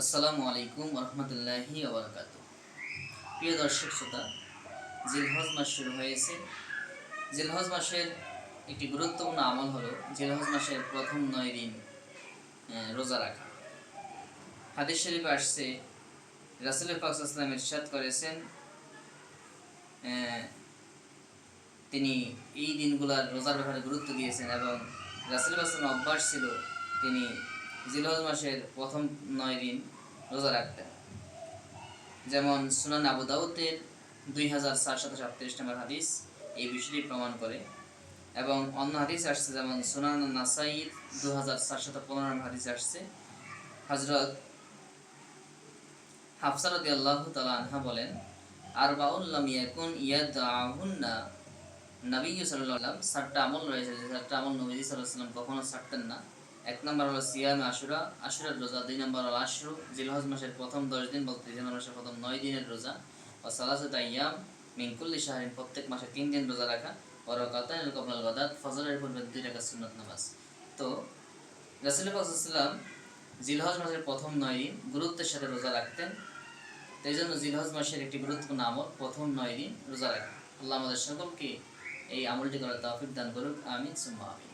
আসসালামু আলাইকুম রহমতুল্লাহি ওবরকাত। প্রিয় দর্শক শ্রোতা, জিলহজ মাস শুরু হয়েছে। জিলহজ মাসের একটি গুরুত্বপূর্ণ আমল হলো জিলহজ মাসের প্রথম নয় দিন রোজা রাখা। হাদিস শরীফ আসছে, রাসুল পাকসাল্লাম ইরশাদ করেছেন তিনি এই দিনগুলার রোজার ব্যাপারে গুরুত্ব দিয়েছেন এবং রাসুল পাকসাল্লাম অভ্যাস ছিল তিনি জিলহজ মাসের প্রথম নয় দিন রোজা রাখতেন যেমন সুনান আবু দাউদের দুই হাজার চারশত সাতত্রিশ নম্বর হাদিস এই বিষয়টি প্রমাণ করে এবং অন্য হাদিস আসছে যেমন সুনান নাসাইর দু হাজার চারশত পনেরো নম্বর হাদিস আসছে। হজরত হাফসারদি আল্লাহ তালা বলেন আর বাউল্লাম ইয়াকুন ইয়াদ আহুন্না নবী সাল্লাম সাতটা আমল রয়েছে, যে সাতটা আমল নবী সাল্লাম কখনো ছাড়তেন না। এক নম্বর হলো সিয়াম আশুরা, আশুরার রোজা, দুই নম্বর হলো আশরু, জিলহজ মাসের প্রথম দশ দিন বলতে জিলহজ মাসের প্রথম নয় দিনের রোজা ও সালাসাত আইয়াম মিনকুল্লি শাহরিন, প্রত্যেক মাসে তিন দিন রোজা রাখা ও রকাতান কবলাল গদাত, ফজরের পূর্বে দুই টাকা সুন্নত নামাজ। তো, রাসুল পাকাম জিলহজ মাসের প্রথম নয় দিন গুরুত্বের সাথে রোজা রাখতেন। তো এই জন্য জিলহজ মাসের একটি গুরুত্বপূর্ণ আমল, প্রথম নয় দিন রোজা রাখা। আল্লাহ আমাদের সকলকে এই আমলটি করার তৌফিক দান করুক, আমিন, সুম্মা আমিন।